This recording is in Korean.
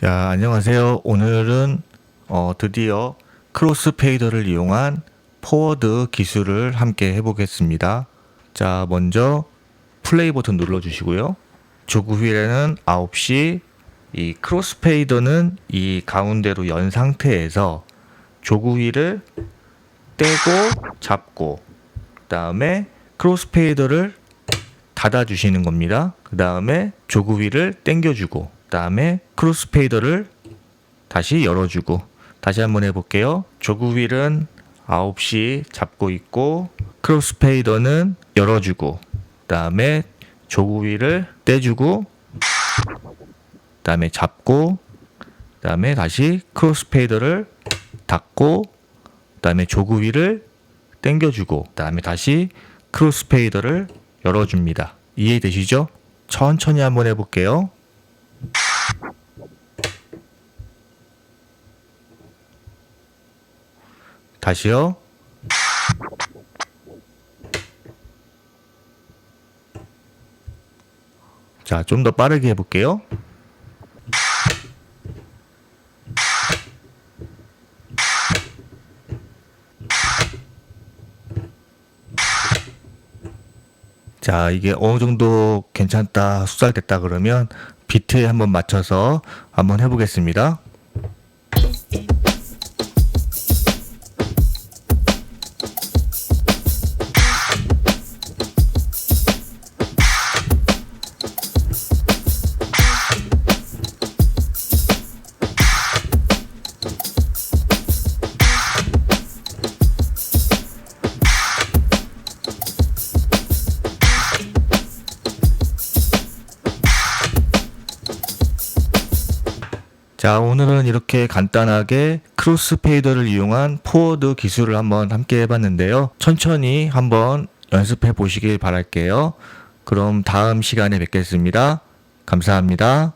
자, 안녕하세요. 오늘은 어, 드디어 크로스페이더를 이용한 포워드 기술을 함께 해보겠습니다. 자, 먼저 플레이 버튼 눌러주시고요. 조그 휠에는 9시, 이 크로스페이더는 이 가운데로 연 상태에서 조그 휠을 떼고 잡고, 그 다음에 크로스페이더를 닫아주시는 겁니다. 그 다음에 조그 휠을 당겨주고, 그 다음에 크로스페이더를 다시 열어주고, 다시 한번 해볼게요. 조그 휠은 9시 잡고 있고, 크로스페이더는 열어주고, 그 다음에 조그 휠을 떼주고, 그 다음에 잡고, 그 다음에 다시 크로스페이더를 닫고, 그 다음에 조그 휠을 당겨주고, 그 다음에 다시 크로스페이더를 열어줍니다. 이해되시죠? 천천히 한번 해볼게요. 다시요. 자, 좀 더 빠르게 해볼게요. 자, 이게 어느 정도 괜찮다, 수달됐다 그러면 비트에 한번 맞춰서 한번 해보겠습니다. 자, 오늘은 이렇게 간단하게 크로스페이더를 이용한 포워드 기술을 한번 함께 해봤는데요. 천천히 한번 연습해 보시길 바랄게요. 그럼 다음 시간에 뵙겠습니다. 감사합니다.